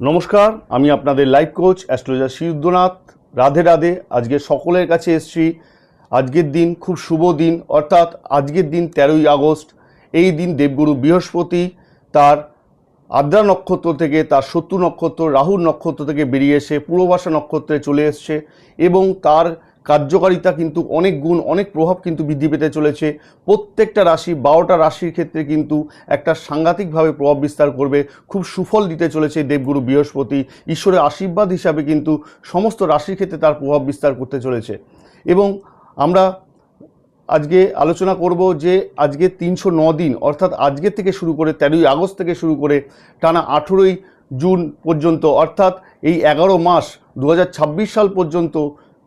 নমস্কার, আমি আপনাদের life coach, astrologer Shri Rudranath. Radhe Radhe, আজকে সকলের কাছে এসছি। আজকের দিন খুব শুভ দিন, অর্থাৎ আজকের দিন তেরোই আগস্ট। এই দিন দেবগুরু বৃহস্পতি তার আদ্রা নক্ষত্র থেকে, তার শত্রু নক্ষত্র রাহুর নক্ষত্র থেকে বেরিয়ে এসে পূর্ববাসা নক্ষত্রে চলে এসছে এবং তার কার্যকারিতা কিন্তু অনেক গুণ, অনেক প্রভাব কিন্তু বৃদ্ধি পেতে চলেছে। প্রত্যেকটা রাশি, বারোটা রাশির ক্ষেত্রে কিন্তু একটা সাংঘাতিকভাবে প্রভাব বিস্তার করবে। খুব সুফল দিতে চলেছে দেবগুরু বৃহস্পতি। ঈশ্বরের আশীর্বাদ হিসাবে কিন্তু সমস্ত রাশির ক্ষেত্রে তার প্রভাব বিস্তার করতে চলেছে। এবং আমরা আজকে আলোচনা করব যে আজকে তিনশো ন দিন, অর্থাৎ আজকে থেকে শুরু করে তেরোই আগস্ট থেকে শুরু করে টানা আঠেরোই জুন পর্যন্ত, অর্থাৎ এই এগারো মাস দু হাজার ছাব্বিশ সাল পর্যন্ত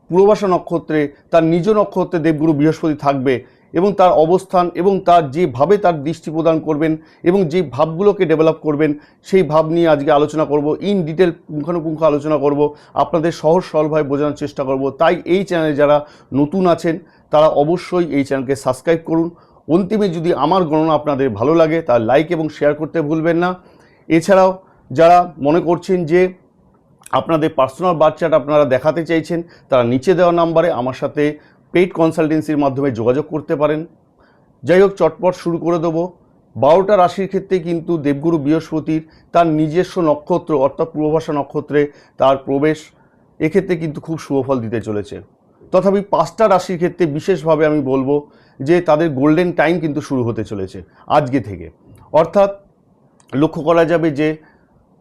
পূর্ববাসা নক্ষত্রে তার নিজ নক্ষত্রে দেবগুরু বৃহস্পতি থাকবে এবং তার অবস্থান এবং তার যেভাবে তার দৃষ্টি প্রদান করবেন এবং যে ভাবগুলোকে ডেভেলপ করবেন, সেই ভাব নিয়ে আজকে আলোচনা করব। ইন ডিটেল পুঙ্খানুপুঙ্খ আলোচনা করব। আপনাদের সহজ সরলভাবে বোঝানোর চেষ্টা করব। তাই এই চ্যানেলে যারা নতুন আছেন, তারা অবশ্যই এই চ্যানেলকে সাবস্ক্রাইব করুন। অন্তিমে যদি আমার গণনা আপনাদের ভালো লাগে তার লাইক এবং শেয়ার করতে ভুলবেন না। এছাড়াও যারা মনে করছেন যে আপনাদের পার্সোনাল বার্থচার্ট আপনারা দেখাতে চাইছেন, তারা নিচে দেওয়া নাম্বারে আমার সাথে পেইড কনসালটেন্সির মাধ্যমে যোগাযোগ করতে পারেন। যাই হোক, চটপট শুরু করে দেবো। বারোটা রাশির ক্ষেত্রে কিন্তু দেবগুরু বৃহস্পতির তার নিজস্ব নক্ষত্র অর্থাৎ পূর্বভাষা নক্ষত্রে তার প্রবেশ এক্ষেত্রে কিন্তু খুব শুভফল দিতে চলেছে। তথাপি পাঁচটা রাশির ক্ষেত্রে বিশেষভাবে আমি বলব যে তাদের গোল্ডেন টাইম কিন্তু শুরু হতে চলেছে আজকে থেকে। অর্থাৎ লক্ষ্য করা যাবে যে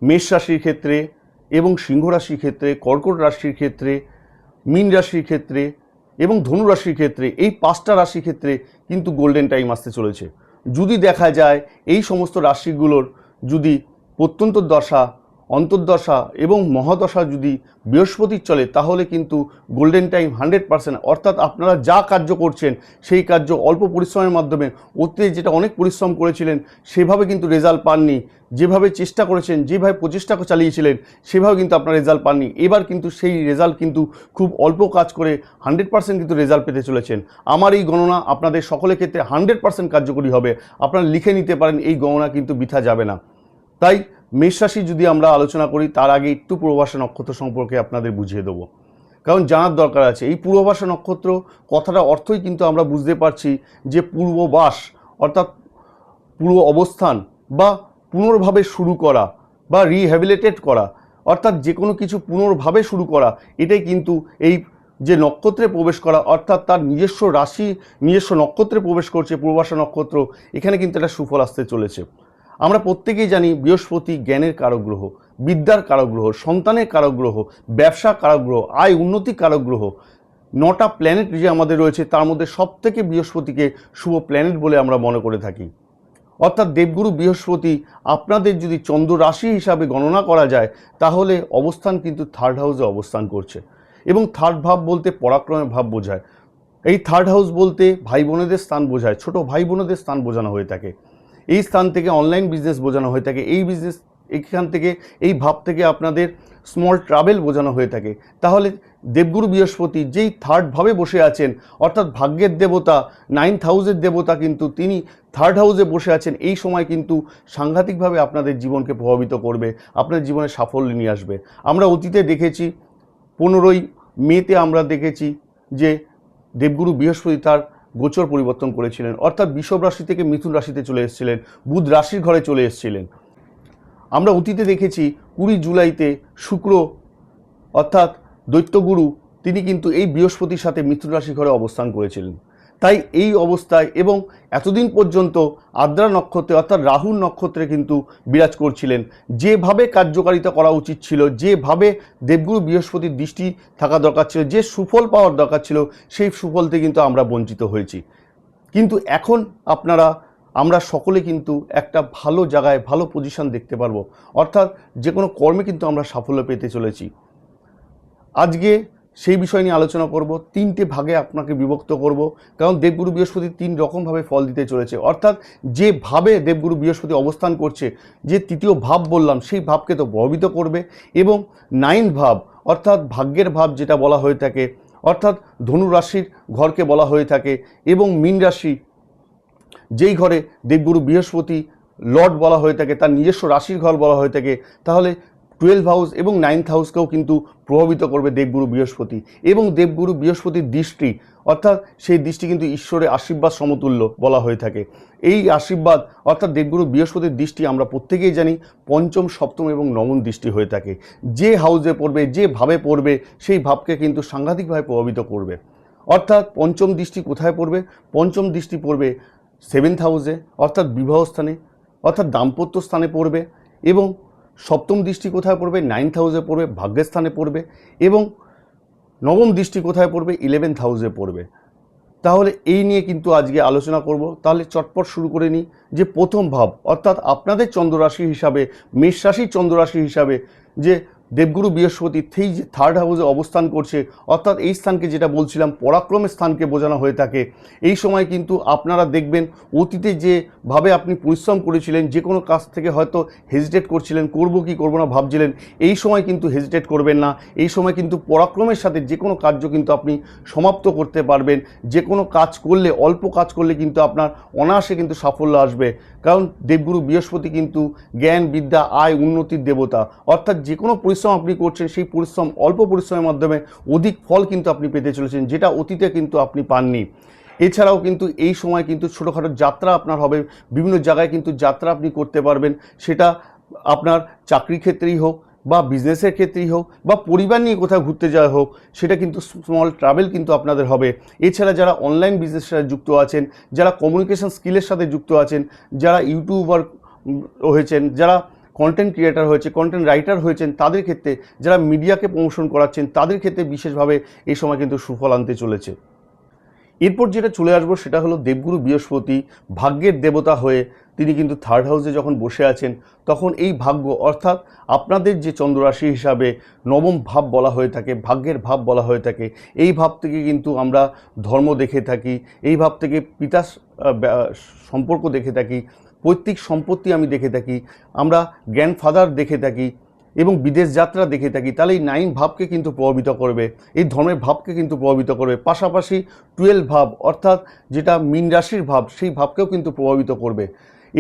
মেষ রাশির ক্ষেত্রে এবং সিংহ রাশির ক্ষেত্রে, কর্কট রাশির ক্ষেত্রে, মীন রাশির ক্ষেত্রে এবং ধনু রাশির ক্ষেত্রে, এই পাঁচটা রাশির ক্ষেত্রে কিন্তু গোল্ডেন টাইম আসতে চলেছে। যদি দেখা যায়, এই সমস্ত রাশিগুলোর যদি প্রত্যন্ত দশা অন্তর্দশা এবং মহাদশা যদি বৃহস্পতির চলে, তাহলে কিন্তু গোল্ডেন টাইম হান্ড্রেড পার্সেন্ট অর্থাৎ আপনারা যা কার্য করছেন, সেই কার্য অল্প পরিশ্রমের মাধ্যমে, অতীতে যেটা অনেক পরিশ্রম করেছিলেন, সেভাবে কিন্তু রেজাল্ট পাননি। যেভাবে চেষ্টা করেছেন, যেভাবে প্রচেষ্টা চালিয়েছিলেন, সেভাবে কিন্তু আপনারা রেজাল্ট পাননি। এবার কিন্তু সেই রেজাল্ট কিন্তু খুব অল্প কাজ করে হান্ড্রেড পার্সেন্ট কিন্তু রেজাল্ট পেতে চলেছেন। আমার এই গণনা আপনাদের সকলের ক্ষেত্রে হান্ড্রেড পার্সেন্ট কার্যকরী হবে। আপনারা লিখে নিতে পারেন, এই গণনা কিন্তু বৃথা যাবে না। তাই মেষ রাশি যদি আমরা আলোচনা করি, তার আগে একটু পূর্ববাসা নক্ষত্র সম্পর্কে আপনাদের বুঝিয়ে দেবো। কারণ জানার দরকার আছে, এই পূর্ববাসা নক্ষত্র কথাটা অর্থই কিন্তু আমরা বুঝতে পারছি যে পূর্ববাস, অর্থাৎ পূর্ব অবস্থান বা পুনর্ভাবে শুরু করা বা রিহ্যাবিলিটেট করা, অর্থাৎ যে কোনো কিছু পুনর্ভাবে শুরু করা, এটাই কিন্তু এই যে নক্ষত্রে প্রবেশ করা, অর্থাৎ তার নিজস্ব রাশি, নিজস্ব নক্ষত্রে প্রবেশ করছে পূর্বাশা নক্ষত্র, এখানে কিন্তু একটা সুফল আসতে চলেছে। আমরা প্রত্যেকেই জানি বৃহস্পতি জ্ঞানের কারগ্রহ বিদ্যার কারগ্রহ সন্তানের কারগ্রহ ব্যবসা কারগ্রহ আয় উন্নতি কারক গ্রহ নটা প্ল্যানেট যে আমাদের রয়েছে, তার মধ্যে সবথেকে বৃহস্পতিকে শুভ প্ল্যানেট বলে আমরা মনে করে থাকি। অর্থাৎ দেবগুরু বৃহস্পতি আপনাদের যদি চন্দ্র রাশি হিসাবে গণনা করা যায়, তাহলে অবস্থান কিন্তু থার্ড হাউসে অবস্থান করছে। এবং থার্ড ভাব বলতে পরাক্রমের ভাব বোঝায়। এই থার্ড হাউস বলতে ভাই বোনেদের স্থান বোঝায়, ছোট ভাই বোনেদের স্থান বোঝানো হয়ে থাকে। এই স্থান থেকে অনলাইন বিজনেস বোঝানো হয়ে থাকে। এই বিজনেস এখান থেকে, এই ভাব থেকে আপনাদের স্মল ট্রাভেল বোঝানো হয়ে থাকে। তাহলে দেবগুরু বৃহস্পতি যেই থার্ড ভাবে বসে আছেন, অর্থাৎ ভাগ্যের দেবতা নাইন্থ হাউসের দেবতা কিন্তু তিনি থার্ড হাউসে বসে আছেন, এই সময় কিন্তু সাংঘাতিকভাবে আপনাদের জীবনকে প্রভাবিত করবে আপনার জীবনে সাফল্য নিয়ে আসবে। আমরা অতীতে দেখেছি, পনেরোই মেতে আমরা দেখেছি যে দেবগুরু বৃহস্পতি তার গোচর পরিবর্তন করেছিলেন। অর্থাৎ বিষব রাশি থেকে মিথুন রাশিতে চলে এসেছিলেন। বুধ রাশির ঘরে চলে এসেছিলেন। আমরা অতীতে দেখেছি কুড়ি জুলাইতে শুক্র, অর্থাৎ দৈত্যগুরু, তিনি কিন্তু এই বৃহস্পতির সাথে মিথুন রাশি ঘরে অবস্থান করেছিলেন। তাই এই অবস্থায় এবং এতদিন পর্যন্ত আদ্রা নক্ষত্রে অর্থাৎ রাহুর নক্ষত্রে কিন্তু বিরাজ করছিলেন। যেভাবে কার্যকারিতা করা উচিত ছিল, যেভাবে দেবগুরু বৃহস্পতির দৃষ্টি থাকা দরকার ছিল, যে সুফল পাওয়ার দরকার ছিল, সেই সুফলতে কিন্তু আমরা বঞ্চিত হয়েছি। কিন্তু এখন আপনারা, আমরা সকলে কিন্তু একটা ভালো জায়গায়, ভালো পজিশন দেখতে পারব। অর্থাৎ যে কোনো কর্মে কিন্তু আমরা সাফল্য পেতে চলেছি। আজকে সেই বিষয় নিয়ে আলোচনা করব, তিনটে ভাগে আপনাকে বিভক্ত করব, কারণ দেবগুরু বৃহস্পতি তিন রকমভাবে ফল দিতে চলেছে। অর্থাৎ যেভাবে দেবগুরু বৃহস্পতি অবস্থান করছে, যে তৃতীয় ভাব বললাম, সেই ভাবকে তো প্রভাবিত করবে এবং নাইন ভাব, অর্থাৎ ভাগ্যের ভাব যেটা বলা হয়ে থাকে, অর্থাৎ ধনু রাশির ঘরকে বলা হয়ে থাকে এবং মীন রাশি, যেই ঘরে দেবগুরু বৃহস্পতি লর্ড বলা হয়ে থাকে, তার নিজস্ব রাশির ঘর বলা হয়ে থাকে, তাহলে টুয়েলভ হাউস এবং নাইন্থ হাউসকেও কিন্তু প্রভাবিত করবে দেবগুরু বৃহস্পতি এবং দেবগুরু বৃহস্পতির দৃষ্টি, অর্থাৎ সেই দৃষ্টি কিন্তু ঈশ্বরের আশীর্বাদ সমতুল্য বলা হয়ে থাকে। এই আশীর্বাদ, অর্থাৎ দেবগুরু বৃহস্পতির দৃষ্টি আমরা প্রত্যেকেই জানি পঞ্চম, সপ্তম এবং নবম দৃষ্টি হয়ে থাকে। যে হাউসে পড়বে, যে ভাবে পড়বে, সেই ভাবকে কিন্তু সাংঘাতিকভাবে প্রভাবিত করবে। অর্থাৎ পঞ্চম দৃষ্টি কোথায় পড়বে? পঞ্চম দৃষ্টি পড়বে সেভেন্থ হাউসে অর্থাৎ বিবাহস্থানে অর্থাৎ দাম্পত্য স্থানে পড়বে এবং সপ্তম দৃষ্টি কোথায় পড়বে? নাইন্থ হাউসে পড়বে, ভাগ্যস্থানে পড়বে এবং নবম দৃষ্টি কোথায় পড়বে? ইলেভেন্থ হাউসে পড়বে। তাহলে এই নিয়ে কিন্তু আজকে আলোচনা করব। তাহলে চটপট শুরু করে নিই যে প্রথম ভাব, অর্থাৎ আপনাদের চন্দ্ররাশি হিসাবে মেষ রাশি চন্দ্ররাশি হিসাবে যে দেবগুরু বৃহস্পতি সেই যে থার্ড হাউসে অবস্থান করছে, অর্থাৎ এই স্থানকে যেটা বলছিলাম পরাক্রমের স্থানকে বোঝানো হয়ে থাকে। এই সময় কিন্তু আপনারা দেখবেন, অতীতে যেভাবে আপনি পরিশ্রম করেছিলেন, যে কোনো কাজ থেকে হয়তো হেজিটেট করছিলেন, করব কি করব না ভাবছিলেন, এই সময় কিন্তু হেজিটেট করবেন না। এই সময় কিন্তু পরাক্রমের সাথে যে কোনো কার্য কিন্তু আপনি সমাপ্ত করতে পারবেন। যে কোনো কাজ করলে, অল্প কাজ করলে কিন্তু আপনার অনায়াসে কিন্তু সাফল্য আসবে। কারণ দেবগুরু বৃহস্পতি কিন্তু জ্ঞান, বিদ্যা, আয়, উন্নতির দেবতা। অর্থাৎ যে কোনো পরিশ্রম আপনি করছেন, সেই পরিশ্রম, অল্প পরিশ্রমের মাধ্যমে অধিক ফল কিন্তু আপনি পেতে চলেছেন, যেটা অতীতে কিন্তু আপনি পাননি। এছাড়াও কিন্তু এই সময় কিন্তু ছোটোখাটো যাত্রা আপনার হবে। বিভিন্ন জায়গায় কিন্তু যাত্রা আপনি করতে পারবেন। সেটা আপনার চাকরি ক্ষেত্রেই হোক বা বিজনেসের ক্ষেত্রেই হোক বা পরিবার নিয়ে কোথাও ঘুরতে যাওয়া হোক, সেটা কিন্তু স্মল ট্রাভেল কিন্তু আপনাদের হবে। এছাড়া যারা অনলাইন বিজনেসের সাথে যুক্ত আছেন, যারা কমিউনিকেশন স্কিলের সাথে যুক্ত আছেন, যারা ইউটিউবার হয়েছেন, যারা কন্টেন্ট ক্রিয়েটার হয়েছে কন্টেন্ট রাইটার হয়েছেন, তাদের ক্ষেত্রে যারা মিডিয়াকে প্রমোশন করাচ্ছেন, তাদের ক্ষেত্রে বিশেষভাবে এই সময় কিন্তু সুফল আনতে চলেছে। এরপর যেটা চলে আসব সেটা হলো দেবগুরু বৃহস্পতি, ভাগ্যের দেবতা হয়ে তিনি কিন্তু থার্ড হাউসে যখন বসে আছেন, তখন এই ভাগ্য, অর্থাৎ আপনাদের যে চন্দ্ররাশি হিসাবে নবম ভাব বলা হয়ে থাকে, ভাগ্যের ভাব বলা হয়ে থাকে, এই ভাব থেকে কিন্তু আমরা ধর্ম দেখে থাকি, এই ভাব থেকে পিতা সম্পর্ক দেখে থাকি, পৈতৃক সম্পত্তি আমি দেখে থাকি, আমরা গ্র্যান্ডফাদার দেখে থাকি এবং বিদেশ যাত্রা দেখে থাকি, তাহলে এই নাইন ভাবকে কিন্তু প্রভাবিত করবে, এই ধর্মের ভাবকে কিন্তু প্রভাবিত করবে, পাশাপাশি টুয়েলভ ভাব, অর্থাৎ যেটা মীন রাশির ভাব, সেই ভাবকেও কিন্তু প্রভাবিত করবে।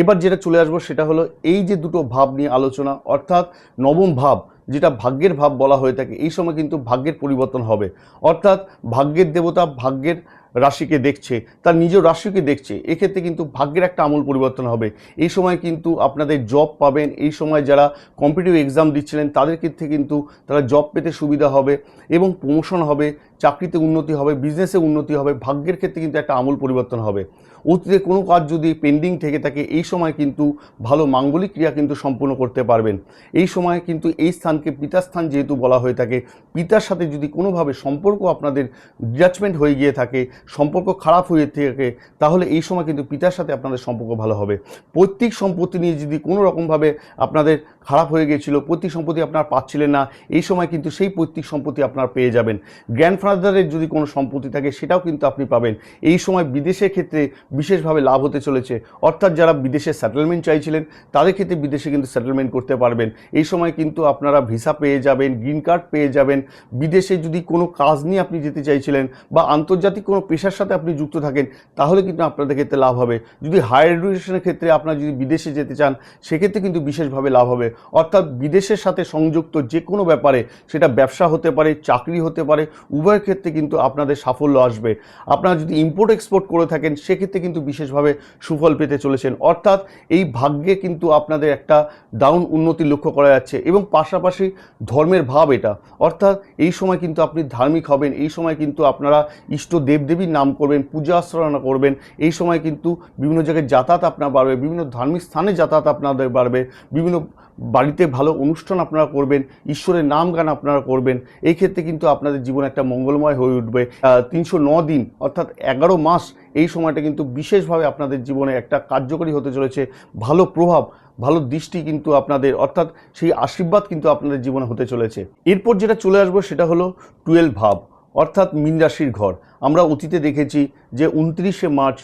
এবার যেটা চলে আসব সেটা হলো এই যে দুটো ভাব নিয়ে আলোচনা, অর্থাৎ নবম ভাব, যেটা ভাগ্যের ভাব বলা হয়ে থাকে, এই সময় কিন্তু ভাগ্যের পরিবর্তন হবে। অর্থাৎ ভাগ্যের দেবতা ভাগ্যের রাশিকে দেখছে, তার নিজ রাশিকে দেখছে, এক্ষেত্রে কিন্তু ভাগ্যের একটা আমূল পরিবর্তন হবে। এই সময় কিন্তু আপনাদের জব পাবেন, এই সময় যারা কম্পিটিটিভ এক্সাম দিচ্ছিলেন, তাদের ক্ষেত্রে কিন্তু তারা জব পেতে সুবিধা হবে এবং প্রমোশন হবে চাকরিতে উন্নতি হবে বিজনেসে উন্নতি হবে, ভাগ্যের ক্ষেত্রে কিন্তু একটা আমূল পরিবর্তন হবে। অতীতে কোনো কাজ যদি পেন্ডিং থেকে থাকে, এই সময় কিন্তু ভালো মাঙ্গলিক ক্রিয়া কিন্তু সম্পূর্ণ করতে পারবেন। এই সময় কিন্তু এই স্থানকে পিতাস্থান যেহেতু বলা হয়ে থাকে, পিতার সাথে যদি কোনোভাবে সম্পর্ক আপনাদের ডিটাচমেন্ট হয়ে গিয়ে থাকে, সম্পর্ক খারাপ হয়ে থাকে, তাহলে এই সময় কিন্তু পিতার সাথে আপনাদের সম্পর্ক ভালো হবে। পৈতৃক সম্পত্তি নিয়ে যদি কোনো রকমভাবে আপনাদের খারাপ হয়ে গিয়েছিল, পৈতৃক সম্পত্তি আপনার পাচ্ছিলেন না, এই সময় কিন্তু সেই পৈতৃক সম্পত্তি আপনার পেয়ে যাবেন। গ্র্যান্ডফাদারের যদি কোনো সম্পত্তি থাকে, সেটাও কিন্তু আপনি পাবেন। এই সময় বিদেশের ক্ষেত্রে বিশেষভাবে লাভ হতে চলেছে। অর্থাৎ যারা বিদেশে সেটেলমেন্ট চাইছিলেন, তাদের ক্ষেত্রে বিদেশে কিন্তু সেটেলমেন্ট করতে পারবেন। এই সময় কিন্তু আপনারা ভিসা পেয়ে যাবেন গ্রিন কার্ড পেয়ে যাবেন। বিদেশে যদি কোনো কাজ নিয়ে আপনি যেতে চাইছিলেন বা আন্তর্জাতিক কোনো পেশার সাথে আপনি যুক্ত থাকেন, তাহলে কিন্তু আপনাদের ক্ষেত্রে লাভ হবে। যদি হায়ার এডুকেশনের ক্ষেত্রে আপনারা যদি বিদেশে যেতে চান, সেক্ষেত্রে কিন্তু বিশেষভাবে লাভ হবে। অর্থাৎ বিদেশের সাথে সংযুক্ত যে কোনো ব্যাপারে সেটা ব্যবসা হতে পারে, চাকরি হতে পারে উভয়ের ক্ষেত্রে কিন্তু আপনাদের সাফল্য আসবে। আপনারা যদি ইম্পোর্ট এক্সপোর্ট করে থাকেন, সেক্ষেত্রে কিন্তু বিশেষভাবে সুফল পেতে চলেছেন। অর্থাৎ এই ভাগ্যে কিন্তু আপনাদের একটা ডাউন উন্নতি লক্ষ্য করা যাচ্ছে এবং পাশাপাশি ধর্মের ভাব এটা। অর্থাৎ এই সময় কিন্তু আপনি ধার্মিক হবেন, এই সময় কিন্তু আপনারা ইষ্ট দেবদেবীর নাম করবেন, পূজা আশ্রয়না করবেন, এই সময় কিন্তু বিভিন্ন জায়গায় যাতায়াত আপনার বাড়বে, বিভিন্ন ধার্মিক স্থানে যাতায়াত আপনাদের বাড়বে, বিভিন্ন বাড়িতে ভালো অনুষ্ঠান আপনারা করবেন, ঈশ্বরের নাম গান আপনারা করবেন, এই ক্ষেত্রে কিন্তু আপনাদের জীবন একটা মঙ্গলময় হয়ে উঠবে। তিনশো ন দিন, অর্থাৎ এগারো মাস, এই সময়টা কিন্তু বিশেষভাবে আপনাদের জীবনে একটা কার্যকরী হতে চলেছে। ভালো প্রভাব, ভালো দৃষ্টি কিন্তু আপনাদের, অর্থাৎ সেই আশীর্বাদ কিন্তু আপনাদের জীবনে হতে চলেছে। এরপর যেটা চলে আসব সেটা হলো টুয়েলভ ভাব, অর্থাৎ মীন রাশির ঘর। আমরা অতীতে দেখেছি যে উনত্রিশে মার্চ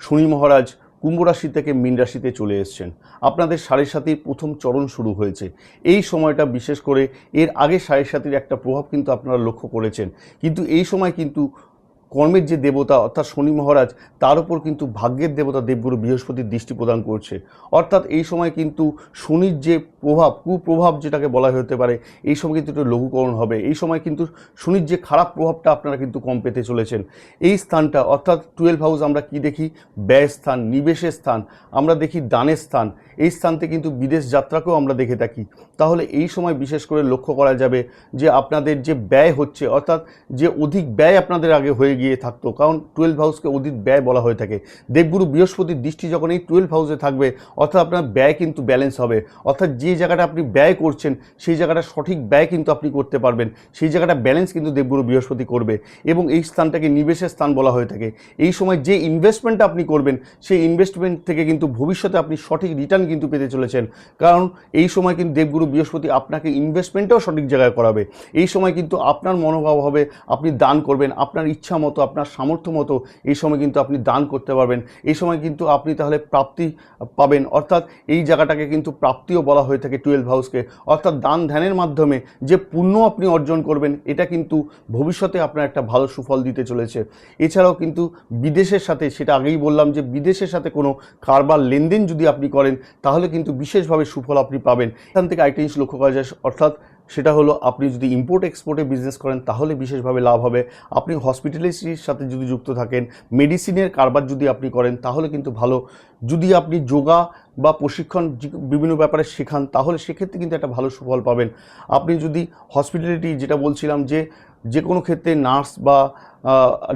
শনি মহারাজ কুম্ভ রাশি থেকে মীন রাশিতে চলে এসছেন। আপনাদের সাড়ে সাতির প্রথম চরণ শুরু হয়েছে। এই সময়টা বিশেষ করে এর আগে সাড়ে সাতির একটা প্রভাব কিন্তু আপনারা লক্ষ্য করেছেন। কিন্তু এই সময় কিন্তু কর্মের যে দেবতা অর্থাৎ শনি মহারাজ, তার উপর কিন্তু ভাগ্যের দেবতা দেবগুরু বৃহস্পতির দৃষ্টি প্রদান করছে। অর্থাৎ এই সময় কিন্তু শনির যে প্রভাব, কুপ্রভাব যেটাকে বলা হতে পারে, এই সময় কিন্তু একটু লঘুকরণ হবে। এই সময় কিন্তু শনির যে খারাপ প্রভাবটা আপনারা কিন্তু কম পেতে চলেছেন। এই স্থানটা, অর্থাৎ টুয়েলভ হাউস আমরা কি দেখি? ব্যয় স্থান, নিবেশের স্থান, আমরা দেখি দানের স্থান। এই স্থানতে কিন্তু বিদেশ যাত্রাকেও আমরা দেখে থাকি। তাহলে এই সময় বিশেষ করে লক্ষ্য করা যাবে যে আপনাদের যে ব্যয় হচ্ছে, অর্থাৎ যে অধিক ব্যয় আপনাদের আগে হয়ে গিয়ে থাকতো, কারণ টুয়েলভ হাউসকে অধিক ব্যয় বলা হয়ে থাকে। দেবগুরু বৃহস্পতির দৃষ্টি যখন এই টুয়েলভ হাউসে থাকবে, অর্থাৎ আপনার ব্যয় কিন্তু ব্যালেন্স হবে। অর্থাৎ যে জায়গাটা আপনি ব্যয় করছেন, সেই জায়গাটা সঠিক ব্যয় কিন্তু আপনি করতে পারবেন। সেই জায়গাটা ব্যালেন্স কিন্তু দেবগুরু বৃহস্পতি করবে এবং এই স্থানটাকে নিবেশের স্থান বলা হয়ে থাকে। এই সময় যে ইনভেস্টমেন্টটা আপনি করবেন, সেই ইনভেস্টমেন্ট থেকে কিন্তু ভবিষ্যতে আপনি সঠিক রিটার্ন কিন্তু পেতে চলেছেন। কারণ এই সময় কিন্তু দেবগুরু বৃহস্পতি আপনাকে ইনভেস্টমেন্টটাও সঠিক জায়গায় করাবে। এই সময় কিন্তু আপনার মনোভাব হবে, আপনি দান করবেন, আপনার ইচ্ছা মতো, আপনার সামর্থ্য মতো এই সময় কিন্তু আপনি দান করতে পারবেন। এই সময় কিন্তু আপনি তাহলে প্রাপ্তি পাবেন। অর্থাৎ এই জায়গাটাকে কিন্তু প্রাপ্তিও বলা হয়ে থাকে টুয়েলভ হাউসকে অর্থাৎ দান ধ্যানের মাধ্যমে যে পুণ্য আপনি অর্জন করবেন, এটা কিন্তু ভবিষ্যতে আপনার একটা ভালো সুফল দিতে চলেছে। এছাড়াও কিন্তু বিদেশের সাথে, সেটা আগেই বললাম যে বিদেশের সাথে কোনো কারবার, লেনদেন যদি আপনি করেন, তাহলে কিন্তু বিশেষভাবে সুফল আপনি পাবেন। এখান থেকে আরেকটা লক্ষ্য করা যায়, অর্থাৎ সেটা হলো আপনি যদি ইম্পোর্ট এক্সপোর্টে বিজনেস করেন, তাহলে বিশেষভাবে লাভ হবে। আপনি হসপিটালিটির সাথে যদি যুক্ত থাকেন মেডিসিনের কারবার যদি আপনি করেন, তাহলে কিন্তু ভালো। যদি আপনি যোগা বা প্রশিক্ষণ বিভিন্ন ব্যাপারে শেখান, তাহলে সেক্ষেত্রে কিন্তু একটা ভালো সুফল পাবেন। আপনি যদি হসপিটালিটি যেটা বলছিলাম যে যে কোনো ক্ষেত্রে নার্স বা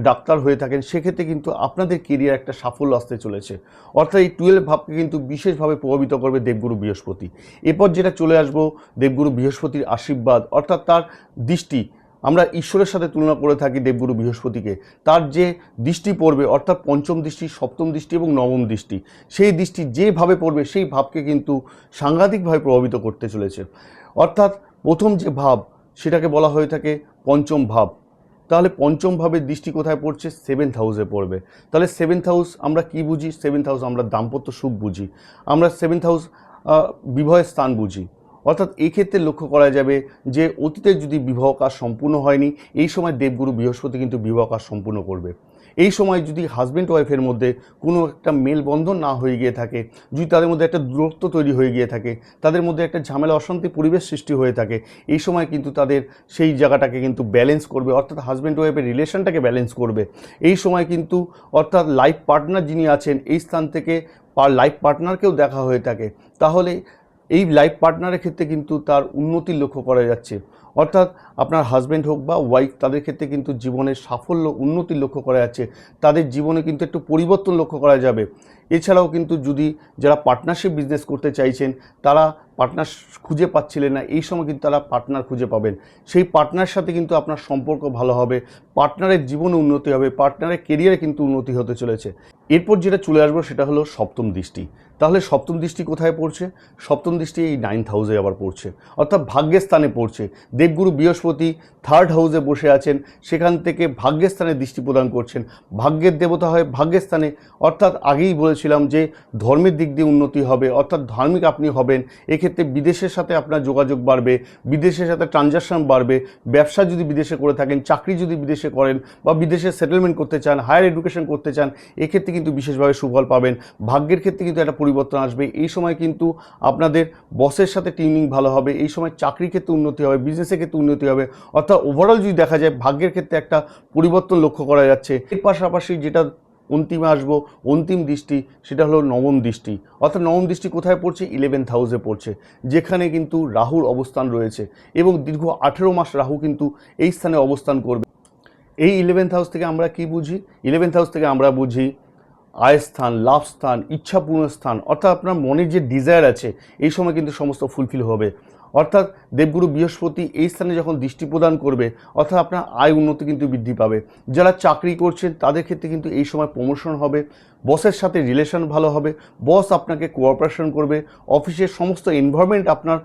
ডাক্তার হয়ে থাকেন, সেক্ষেত্রে কিন্তু আপনাদের কেরিয়ার একটা সাফল্য আসতে চলেছে। অর্থাৎ এই টুয়েলভ ভাবকে কিন্তু বিশেষভাবে প্রভাবিত করবে দেবগুরু বৃহস্পতি। এরপর যেটা চলে আসব, দেবগুরু বৃহস্পতির আশীর্বাদ, অর্থাৎ তার দৃষ্টি। আমরা ঈশ্বরের সাথে তুলনা করে থাকি দেবগুরু বৃহস্পতিকে। তার যে দৃষ্টি পড়বে, অর্থাৎ পঞ্চম দৃষ্টি, সপ্তম দৃষ্টি এবং নবম দৃষ্টি, সেই দৃষ্টি যেভাবে পড়বে, সেই ভাবকে কিন্তু সাংঘাতিকভাবে প্রভাবিত করতে চলেছে। অর্থাৎ প্রথম যে ভাব সেটাকে বলা হয়ে থাকে পঞ্চম ভাব। তাহলে পঞ্চম ভাবের দৃষ্টি কোথায় পড়ছে? সেভেন্থ হাউসে পড়বে। তাহলে সেভেন্থ হাউস আমরা কি বুঝি? সেভেন্থ হাউস আমরা দাম্পত্য সুখ বুঝি। আমরা সেভেন্থ হাউস বিবাহের স্থান বুঝি। অর্থাৎ এই ক্ষেত্রে লক্ষ্য করা যাবে যে অতীতে যদি বিবাহ কাজ সম্পূর্ণ হয়নি, এই সময় দেবগুরু বৃহস্পতি কিন্তু বিবাহ কাজ সম্পূর্ণ করবে। এই সময় যদি হাজব্যান্ড ওয়াইফের মধ্যে কোনো একটা মেলবন্ধন না হয়ে গিয়ে থাকে, যদি তাদের মধ্যে একটা দূরত্ব তৈরি হয়ে গিয়ে থাকে, তাদের মধ্যে একটা ঝামেলা, অশান্তি পরিবেশ সৃষ্টি হয়ে থাকে, এই সময় কিন্তু তাদের সেই জায়গাটাকে কিন্তু ব্যালেন্স করবে, অর্থাৎ হাজব্যান্ড ওয়াইফের রিলেশনটাকে ব্যালেন্স করবে। এই সময় কিন্তু অর্থাৎ লাইফ পার্টনার যিনি আছেন, এই স্থান থেকে লাইফ পার্টনারকেও দেখা হয়ে থাকে। তাহলে এই লাইফ পার্টনারের ক্ষেত্রে কিন্তু তার উন্নতি লক্ষ্য করা যাচ্ছে। অর্থাৎ আপনার হাজব্যান্ড হোক বা ওয়াইফ তাদের ক্ষেত্রে কিন্তু জীবনের সাফল্য, উন্নতি লক্ষ্য করা যাচ্ছে। তাদের জীবনে কিন্তু একটু পরিবর্তন লক্ষ্য করা যাবে। এছাড়াও কিন্তু যদি যারা পার্টনারশিপ বিজনেস করতে চাইছেন, তারা পার্টনার খুঁজে পাচ্ছিলেন না, এই সময় কিন্তু তারা পার্টনার খুঁজে পাবেন। সেই পার্টনার সাথে কিন্তু আপনার সম্পর্ক ভালো হবে পার্টনারের জীবনে উন্নতি হবে পার্টনারের কেরিয়ারে কিন্তু উন্নতি হতে চলেছে। এরপর যেটা চলে আসব সেটা হলো সপ্তম দৃষ্টি। তাহলে সপ্তম দৃষ্টি কোথায় পড়ছে? সপ্তম দৃষ্টি এই নাইন্থ হাউসে আবার পড়ছে। অর্থাৎ ভাগ্যের স্থানে পড়ছে। দেবগুরু বৃহস্পতি থার্ড হাউসে বসে আছেন, সেখান থেকে ভাগ্যের স্থানে দৃষ্টি প্রদান করছেন। ভাগ্যের দেবতা হয় ভাগ্যের স্থানে, অর্থাৎ আগেই বলেছিলাম যে ধর্মের দিক দিয়ে উন্নতি হবে, অর্থাৎ ধার্মিক আপনি হবেন, এক্ষেত্রে বিদেশের সাথে আপনার যোগাযোগ বাড়বে, বিদেশের সাথে ট্রানজাকশন বাড়বে, ব্যবসা যদি বিদেশে করে থাকেন, চাকরি যদি বিদেশে করেন বা বিদেশে সেটেলমেন্ট করতে চান হায়ার এডুকেশন করতে চান, এক্ষেত্রে কিন্তু বিশেষভাবে সুফল পাবেন। ভাগ্যের ক্ষেত্রে কিন্তু একটা পরিবর্তন আসবে। এই সময় কিন্তু আপনাদের বসের সাথে টিউনিং ভালো হবে। এই সময় চাকরির ক্ষেত্রে উন্নতি হবে বিজনেসের ক্ষেত্রে উন্নতি হবে। অর্থাৎ ওভারঅল যদি দেখা যায়, ভাগ্যের ক্ষেত্রে একটা পরিবর্তন লক্ষ্য করা যাচ্ছে। এর পাশাপাশি যেটা অন্তিমে আসব, অন্তিম দৃষ্টি, সেটা হলো নবম দৃষ্টি। অর্থাৎ নবম দৃষ্টি কোথায় পড়ছে? ইলেভেন্থ হাউসে পড়ছে, যেখানে কিন্তু রাহুর অবস্থান রয়েছে এবং দীর্ঘ আঠেরো মাস রাহু কিন্তু এই স্থানে অবস্থান করবে। এই ইলেভেন্থ হাউস থেকে আমরা কি বুঝি? ইলেভেন্থ হাউস থেকে আমরা বুঝি আয় স্থান, লাভ স্থান ইচ্ছাপূর্ণ স্থান, অর্থাৎ আপনার মনের যে ডিজায়ার আছে, এই সময় কিন্তু সমস্ত ফুলফিল হবে। অর্থাৎ দেবগুরু বৃহস্পতি এই স্থানে যখন দৃষ্টি প্রদান করবে, অর্থাৎ আপনার আয় উন্নতি কিন্তু বৃদ্ধি পাবে। যারা চাকরি করছেন, তাদের ক্ষেত্রে কিন্তু এই সময় প্রমোশন হবে। বসের সাথে রিলেশন ভালো হবে বস আপনাকে কোঅপারেশন করবে অফিসের সমস্ত এনভায়রনমেন্ট আপনার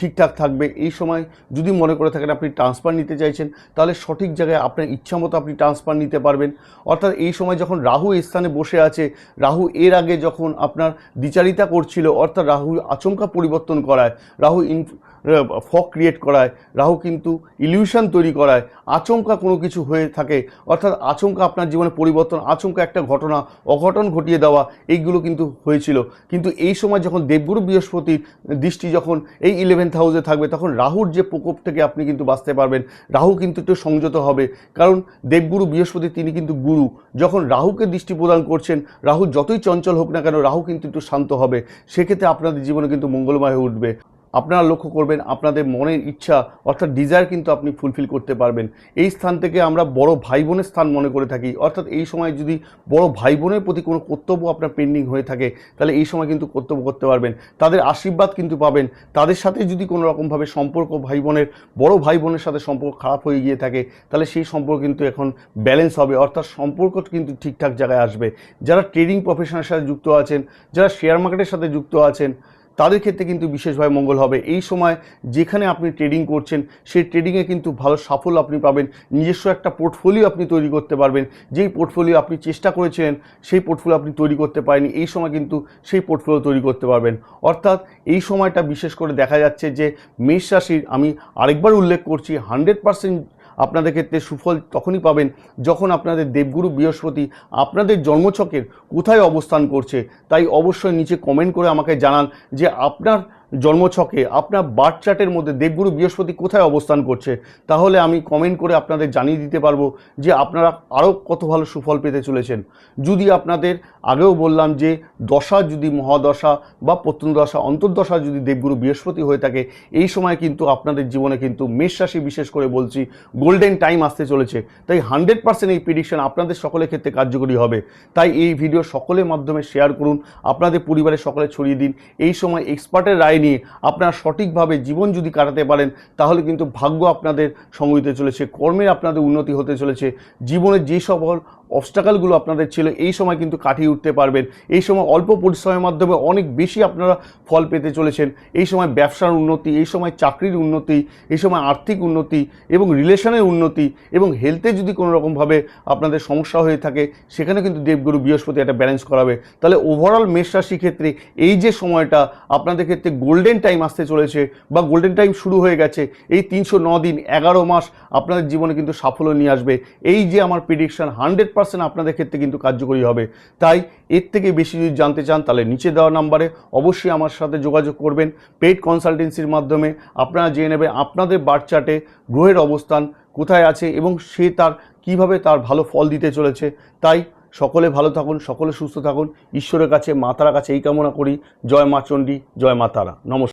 ঠিকঠাক থাকবে। এই সময় যদি মনে করে থাকেন আপনি ট্রান্সফার নিতে চাইছেন, তাহলে সঠিক জায়গায় আপনার ইচ্ছা মতো আপনি ট্রান্সফার নিতে পারবেন। অর্থাৎ এই সময় যখন রাহু এই স্থানে বসে আছে, রাহু এর আগে যখন আপনার দ্বিচারিতা করছিল, অর্থাৎ রাহু আচমকা পরিবর্তন করায়, রাহু ইন ফক ক্রিয়েট করায়, রাহু কিন্তু ইলিউশন তৈরি করায়, আচমকা কোনো কিছু হয়ে থাকে। অর্থাৎ আচমকা আপনার জীবনে পরিবর্তন, আচমকা একটা ঘটনা, অঘটন ঘটিয়ে দেওয়া, এইগুলো কিন্তু হয়েছিল। কিন্তু এই সময় যখন দেবগুরু বৃহস্পতির দৃষ্টি যখন এই ইলেভেন্থ হাউসে থাকবে, তখন রাহুর যে প্রকোপ থেকে আপনি কিন্তু বাঁচতে পারবেন। রাহু কিন্তু একটু সংযত হবে, কারণ দেবগুরু বৃহস্পতি তিনি কিন্তু গুরু। যখন রাহুকে দৃষ্টি প্রদান করছেন, রাহু যতই চঞ্চল হোক না কেন, রাহু কিন্তু একটু শান্ত হবে। সেক্ষেত্রে আপনাদের জীবনে কিন্তু মঙ্গলময় হয়ে উঠবে। আপনারা লক্ষ্য করবেন আপনাদের মনের ইচ্ছা, অর্থাৎ ডিজায়ার কিন্তু আপনি ফুলফিল করতে পারবেন। এই স্থান থেকে আমরা বড় ভাই বোনের স্থান মনে করে থাকি। অর্থাৎ এই সময় যদি বড় ভাই বোনের প্রতি কোনো কর্তব্য আপনার পেন্ডিং হয়ে থাকে, তাহলে এই সময় কিন্তু কর্তব্য করতে পারবেন। তাদের আশীর্বাদ কিন্তু পাবেন। তাদের সাথে যদি কোনো রকমভাবে সম্পর্ক ভাই বোনের বড় ভাই বোনের সাথে সম্পর্ক খারাপ হয়ে গিয়ে থাকে, তাহলে সেই সম্পর্ক কিন্তু এখন ব্যালেন্স হবে। অর্থাৎ সম্পর্ক কিন্তু ঠিকঠাক জায়গায় আসবে। যারা ট্রেডিং প্রফেশনের সাথে যুক্ত আছেন, যারা শেয়ার মার্কেটের সাথে যুক্ত আছেন তাদের ক্ষেত্রে কিন্তু বিশেষভাবে মঙ্গল হবে। এই সময় যেখানে আপনি ট্রেডিং করছেন, সেই ট্রেডিংয়ে কিন্তু ভালো সাফল্য আপনি পাবেন। নিজস্ব একটা পোর্টফোলিও আপনি তৈরি করতে পারবেন। যেই পোর্টফোলিও আপনি চেষ্টা করেছিলেন, সেই পোর্টফোলিও আপনি তৈরি করতে পারেননি। এই সময় কিন্তু সেই পোর্টফোলিও তৈরি করতে পারবেন। অর্থাৎ এই সময়টা বিশেষ করে দেখা যাচ্ছে যে মেষ রাশির আমি আরেকবার উল্লেখ করছি হান্ড্রেড পার্সেন্ট আপনাদের ক্ষেত্রে সুফল তখনই পাবেন যখন আপনাদের দেবগুরু বৃহস্পতি আপনাদের জন্মছকের কোথায় অবস্থান করছে, তাই অবশ্যই নিচে কমেন্ট করে আমাকে জানান যে আপনার জন্মছকে আপনার বার্থ চার্টের মধ্যে দেবগুরু বৃহস্পতি কোথায় অবস্থান করছে, তাহলে আমি কমেন্ট করে আপনাদের জানিয়ে দিতে পারব যে আপনারা আরও কত ভালো সুফল পেতে চলেছেন। যদি আপনাদের আগেও বললাম যে দশা যদি মহাদশা বা প্রত্যন্তদশা অন্তর্দশা যদি দেবগুরু বৃহস্পতি হয়ে থাকে, এই সময় কিন্তু আপনাদের জীবনে কিন্তু মেষ রাশি বিশেষ করে বলছি গোল্ডেন টাইম আসতে চলেছে। তাই হান্ড্রেড পার্সেন্ট এই প্রিডিকশন আপনাদের সকলের ক্ষেত্রে কার্যকরী হবে। তাই এই ভিডিও সকলের মাধ্যমে শেয়ার করুন, আপনাদের পরিবারের সকলে ছড়িয়ে দিন। এই সময় এক্সপার্টের রায় নিয়ে আপনার সঠিকভাবে জীবন যদি কাটাতে পারেন, তাহলে কিন্তু ভাগ্য আপনাদের সঙ্গ চলেছে, কর্মের আপনাদের উন্নতি হতে চলেছে। জীবনের যে সকল অবস্টাকালগুলো আপনাদের ছিল, এই সময় কিন্তু কাটিয়ে উঠতে পারবেন। এই সময় অল্প পরিশ্রমের মাধ্যমে অনেক বেশি আপনারা ফল পেতে চলেছেন। এই সময় ব্যবসার উন্নতি, এই সময় চাকরির উন্নতি, এই সময় আর্থিক উন্নতি এবং রিলেশনের উন্নতি এবং হেলথে যদি কোনো রকমভাবে আপনাদের সমস্যা হয়ে থাকে, সেখানে কিন্তু দেবগুরু বৃহস্পতি একটা ব্যালেন্স করাবে। তাহলে ওভারঅল মেষ রাশির ক্ষেত্রে এই যে সময়টা আপনাদের ক্ষেত্রে গোল্ডেন টাইম আসতে চলেছে বা গোল্ডেন টাইম শুরু হয়ে গেছে, এই তিনশো দিন এগারো মাস আপনাদের জীবনে কিন্তু সাফল্য নিয়ে আসবে। এই যে আমার প্রিডিকশন হান্ড্রেড পার্সেন্ট আপনাদের ক্ষেত্রে কিন্তু কার্যকরী হবে। তাই এর থেকে বেশি যদি জানতে চান, তাহলে নিচে দেওয়া নাম্বারে অবশ্যই আমার সাথে যোগাযোগ করবেন। পেড কনসালটেন্সির মাধ্যমে আপনারা জেনে নেবেন আপনাদের বার্থ চার্টে গ্রহের অবস্থান কোথায় আছে এবং সে তার কীভাবে তার ভালো ফল দিতে চলেছে। তাই সকলে ভালো থাকুন, সকলে সুস্থ থাকুন। ঈশ্বরের কাছে মা তারার কাছে এই কামনা করি। জয় মা চণ্ডী, জয় মা তারা। নমস্কার।